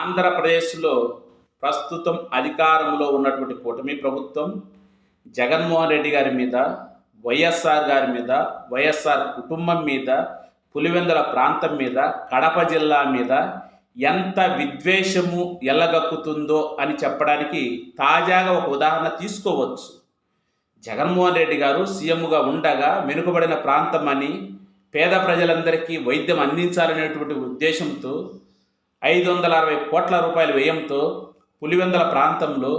ఆంధ్రప్రదేశ్లో ప్రస్తుతం అధికారంలో ఉన్నటువంటి కూటమి ప్రభుత్వం జగన్మోహన్ రెడ్డి గారి మీద వైఎస్ఆర్ గారి మీద వైఎస్ఆర్ కుటుంబం మీద పులివెందుల ప్రాంతం మీద కడప జిల్లా మీద ఎంత విద్వేషము ఎల్లగక్కుతుందో అని చెప్పడానికి తాజాగా ఒక ఉదాహరణ తీసుకోవచ్చు. జగన్మోహన్ రెడ్డి గారు సీఎంగా ఉండగా వెనుకబడిన ప్రాంతం అని పేద ప్రజలందరికీ వైద్యం అందించాలనేటువంటి ఉద్దేశంతో ఐదు వందల అరవై కోట్ల రూపాయల వ్యయంతో పులివెందల ప్రాంతంలో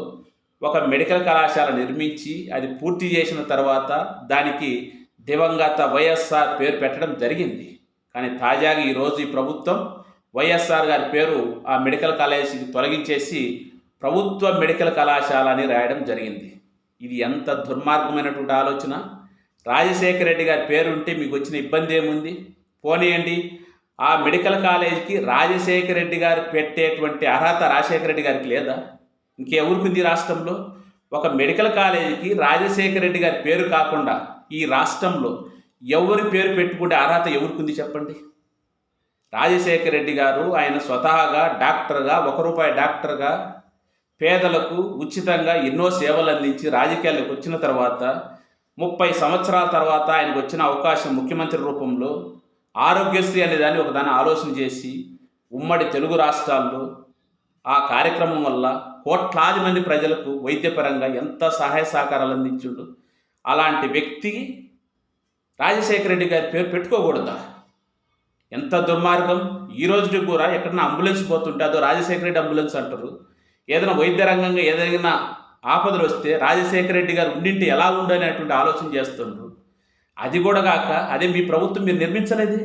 ఒక మెడికల్ కళాశాల నిర్మించి అది పూర్తి చేసిన తర్వాత దానికి దివంగత వైఎస్ఆర్ పేరు పెట్టడం జరిగింది. కానీ తాజాగా ఈరోజు ఈ ప్రభుత్వం వైఎస్ఆర్ గారి పేరు ఆ మెడికల్ కాలేజీకి తొలగించేసి ప్రభుత్వ మెడికల్ కళాశాల అని రాయడం జరిగింది. ఇది ఎంత దుర్మార్గమైనటువంటి ఆలోచన? రాజశేఖర రెడ్డి గారి పేరుంటే మీకు వచ్చిన ఇబ్బంది ఏముంది? పోనీయండి. ఆ మెడికల్ కాలేజీకి రాజశేఖర రెడ్డి గారు పెట్టేటువంటి అర్హత రాజశేఖర రెడ్డి గారికి లేదా? ఇంకెవరికి ఉంది రాష్ట్రంలో? ఒక మెడికల్ కాలేజీకి రాజశేఖర రెడ్డి గారి పేరు కాకుండా ఈ రాష్ట్రంలో ఎవరి పేరు పెట్టుకుంటే అర్హత ఎవరికి చెప్పండి? రాజశేఖర రెడ్డి గారు ఆయన స్వతహాగా డాక్టర్గా ఒక రూపాయి డాక్టర్గా పేదలకు ఉచితంగా ఎన్నో సేవలు అందించి రాజకీయాల్లోకి వచ్చిన తర్వాత ముప్పై సంవత్సరాల తర్వాత ఆయనకు వచ్చిన అవకాశం ముఖ్యమంత్రి రూపంలో ఆరోగ్యశ్రీ అనే దాన్ని ఒకదాన్ని ఆలోచన చేసి ఉమ్మడి తెలుగు రాష్ట్రాల్లో ఆ కార్యక్రమం వల్ల కోట్లాది మంది ప్రజలకు వైద్యపరంగా ఎంత సహాయ సహకారాలు అందించుండు. అలాంటి వ్యక్తి రాజశేఖర రెడ్డి గారి పేరు పెట్టుకోకూడదా? ఎంత దుర్మార్గం. ఈ రోజుకి కూడా ఎక్కడన్నా అంబులెన్స్ పోతుంటే అదో రాజశేఖర రెడ్డి అంబులెన్స్ అంటారు. ఏదైనా వైద్య రంగంగా ఏదైనా ఆపదలు వస్తే రాజశేఖర రెడ్డి గారు ఉండింటి ఎలా ఉండనేటువంటి ఆలోచన చేస్తుండ్రు. అది కూడా కాక అదే మీ ప్రభుత్వం మీరు నిర్మించలేదు?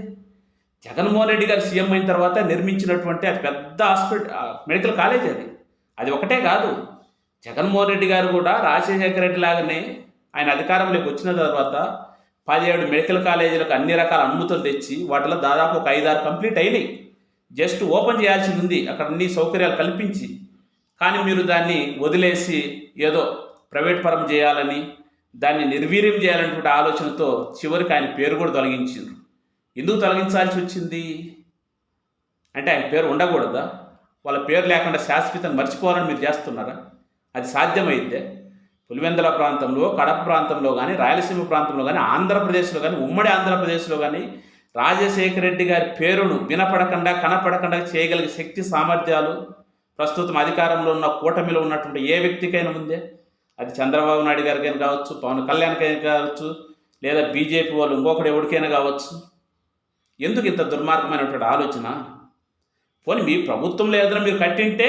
జగన్మోహన్ రెడ్డి గారు సీఎం అయిన తర్వాత నిర్మించినటువంటి అది పెద్ద హాస్పిటల్ మెడికల్ కాలేజ్ అది. అది ఒకటే కాదు. జగన్మోహన్ రెడ్డి గారు కూడా రాజశేఖర రెడ్డి లాగానే ఆయన అధికారంలోకి వచ్చిన తర్వాత పదిహేడు మెడికల్ కాలేజీలకు అన్ని రకాల అనుమతులు తెచ్చి వాటిలో దాదాపు ఒక ఐదారు కంప్లీట్ అయినాయి. జస్ట్ ఓపెన్ చేయాల్సి ఉంది. అక్కడ అన్ని సౌకర్యాలు కల్పించి. కానీ మీరు దాన్ని వదిలేసి ఏదో ప్రైవేట్ పరం చేయాలని దాన్ని నిర్వీర్యం చేయాలనేటువంటి ఆలోచనతో చివరికి ఆయన పేరు కూడా తొలగించారు ఎందుకు తొలగించాల్సి వచ్చింది? అంటే ఆయన పేరు ఉండకూడదా? వాళ్ళ పేరు లేకుండా శాశ్వతంగా మర్చిపోవాలని మీరు చేస్తున్నారా? అది సాధ్యమైతే పులివెందుల ప్రాంతంలో కడప ప్రాంతంలో కానీ రాయలసీమ ప్రాంతంలో కానీ ఆంధ్రప్రదేశ్లో కానీ ఉమ్మడి ఆంధ్రప్రదేశ్లో కానీ రాజశేఖర రెడ్డి గారి పేరును వినపడకుండా కనపడకుండా చేయగలిగే శక్తి సామర్థ్యాలు ప్రస్తుతం అధికారంలో ఉన్న కూటమిలో ఉన్నటువంటి ఏ వ్యక్తికైనా ఉందే. అది చంద్రబాబు నాయుడు గారికైనా కావచ్చు పవన్ కళ్యాణ్కైనా కావచ్చు లేదా బీజేపీ వాళ్ళు ఇంకొకటి ఎవరికైనా కావచ్చు. ఎందుకు ఇంత దుర్మార్గమైనటువంటి ఆలోచన? పోనీ మీ ప్రభుత్వంలో ఏదైనా మీరు కట్టింటే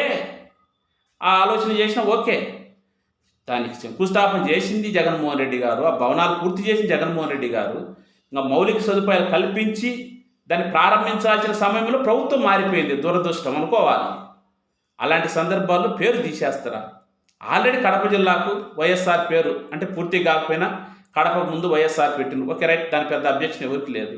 ఆ ఆలోచన చేసినా ఓకే. దానికి శంకుస్థాపన చేసింది జగన్మోహన్ రెడ్డి గారు ఆ భవనాలు పూర్తి చేసింది జగన్మోహన్ రెడ్డి గారు. ఇంకా మౌలిక సదుపాయాలు కల్పించి దాన్ని ప్రారంభించాల్సిన సమయంలో ప్రభుత్వం మారిపోయింది దురదృష్టం అనుకోవాలి. అలాంటి సందర్భాల్లో పేరు తీసేస్తారా? ఆల్రెడీ కడప జిల్లాకు వైఎస్ఆర్ పేరు అంటే పూర్తి కాకపోయినా కడప ముందు వైఎస్ఆర్ పెట్టింది. Okay right. దాని పెద్ద అబ్జెక్షన్ ఎవరికి లేదు.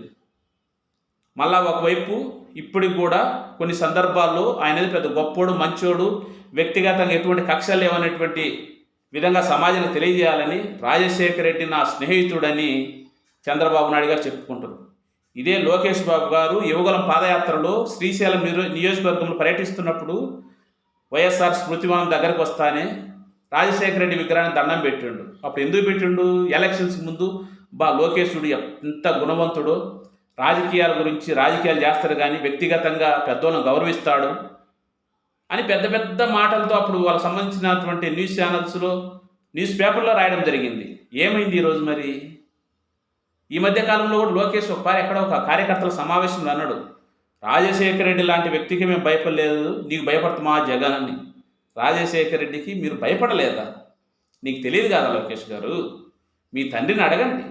మళ్ళా ఒకవైపు ఇప్పటికి కూడా కొన్ని సందర్భాల్లో ఆయన పెద్ద గొప్పోడు మంచోడు వ్యక్తిగతంగా ఎటువంటి కక్షలు లేవనేటువంటి విధంగా సమాజానికి తెలియజేయాలని రాజశేఖర రెడ్డి నా స్నేహితుడని చంద్రబాబు నాయుడు గారు చెప్పుకుంటారు. ఇదే లోకేష్ బాబు గారు యువగలం పాదయాత్రలో శ్రీశైలం నియోజకవర్గంలో పర్యటిస్తున్నప్పుడు వైఎస్ఆర్ స్మృతివనం దగ్గరకు వస్తానే రాజశేఖర రెడ్డి విగ్రహాన్ని దండం పెట్టిండు. అప్పుడు ఎందుకు పెట్టిండు? ఎలక్షన్స్ ముందు బా లోకేశుడు ఎంత గుణవంతుడు రాజకీయాల గురించి రాజకీయాలు చేస్తాడు కానీ వ్యక్తిగతంగా పెద్దోళ్ళని గౌరవిస్తాడు అని పెద్ద పెద్ద మాటలతో అప్పుడు వాళ్ళకి సంబంధించినటువంటి న్యూస్ ఛానల్స్లో న్యూస్ పేపర్లో రాయడం జరిగింది. ఏమైంది ఈరోజు మరి? ఈ మధ్య కాలంలో కూడా లోకేష్ ఒక ఎక్కడో ఒక కార్యకర్తల సమావేశంలో అన్నాడు. రాజశేఖర రెడ్డి లాంటి వ్యక్తికి మేము భయపడలేదు. నీకు భయపడుతుమా జగన్ అని. రాజశేఖర రెడ్డికి మీరు భయపడలేదా? నీకు తెలియదు కదా లోకేష్ గారు. మీ తండ్రిని అడగండి.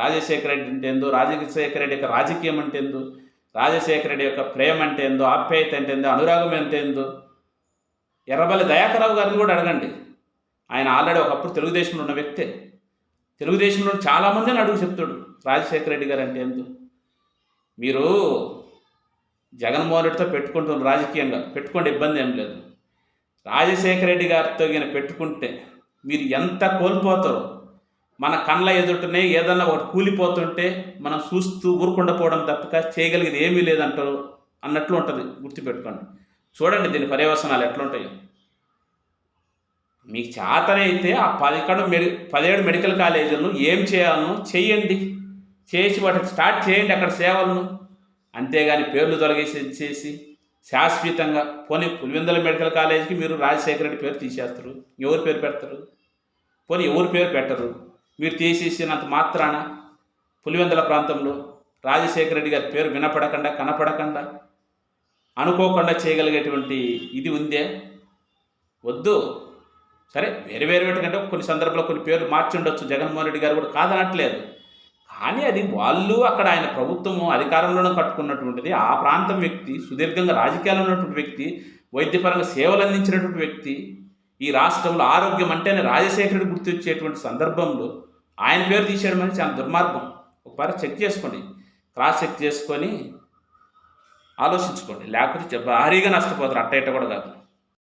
రాజశేఖర రెడ్డి అంటే ఏందో రాజశేఖర రెడ్డి యొక్క రాజకీయం అంటే ఏందో రాజశేఖర రెడ్డి యొక్క ప్రేమ అంటే ఏందో ఆప్యాయత అంటే ఏందో అనురాగం అంటే ఏందో ఎర్రబల్లి దయాకరావు గారిని కూడా అడగండి. ఆయన ఆల్రెడీ ఒకప్పుడు తెలుగుదేశంలో ఉన్న వ్యక్తే. తెలుగుదేశంలో చాలామందిని అడుగు చెప్తాడు. రాజశేఖర రెడ్డి గారు అంటే ఏందో. మీరు జగన్మోహన్ రెడ్డితో పెట్టుకుంటున్నారు రాజకీయంగా పెట్టుకోండి ఇబ్బంది ఏం లేదు. రాజశేఖర రెడ్డి గారితో కానీ పెట్టుకుంటే మీరు ఎంత కోల్పోతారో మన కళ్ళ ఎదుటనే ఏదన్నా ఒకటి కూలిపోతుంటే మనం చూస్తూ ఊరుకుండపోవడం తప్పక చేయగలిగేది ఏమీ లేదంటారు అన్నట్లు ఉంటుంది గుర్తుపెట్టుకోండి. చూడండి దీని పర్యవసనాలు ఎట్లుంటాయో. మీకు చేతనైతే ఆ పదకొండు మెడి పదిహేడు మెడికల్ కాలేజీలను ఏం చేయాలనో చేయండి. చేసి వాటికి స్టార్ట్ చేయండి అక్కడ సేవలను. అంతేగాని పేర్లు తొలగేసి శాశ్వతంగా పోనీ పులివెందుల మెడికల్ కాలేజీకి మీరు రాజశేఖర రెడ్డి పేరు తీసేస్తారు. ఎవరు పేరు పెడతారు? పోనీ ఎవరు పేరు పెట్టరు? మీరు తీసేసినంత మాత్రాన పులివెందుల ప్రాంతంలో రాజశేఖర రెడ్డి గారి పేరు వినపడకుండా కనపడకుండా అనుకోకుండా చేయగలిగేటువంటి ఇది ఉందే. వద్దు. సరే వేరే వేరే కంటే కొన్ని సందర్భాల్లో కొన్ని పేర్లు మార్చి ఉండొచ్చు జగన్మోహన్ రెడ్డి గారు కూడా కాదనట్లేదు. కానీ అది వాళ్ళు అక్కడ ఆయన ప్రభుత్వము అధికారంలోనే కట్టుకున్నటువంటిది. ఆ ప్రాంతం వ్యక్తి సుదీర్ఘంగా రాజకీయాల్లో ఉన్నటువంటి వ్యక్తి వైద్యపరంగా సేవలు అందించినటువంటి వ్యక్తి ఈ రాష్ట్రంలో ఆరోగ్యం అంటేనే రాజశేఖరుడు గుర్తొచ్చేటువంటి సందర్భంలో ఆయన పేరు తీసేయడం అనేది చాలా దుర్మార్గం. ఒకసారి చెక్ చేసుకోండి. క్రాస్ చెక్ చేసుకొని ఆలోచించుకోండి. లేకపోతే భారీగా నష్టపోతారు. అట్ట ఇట్ట కూడా కాదు.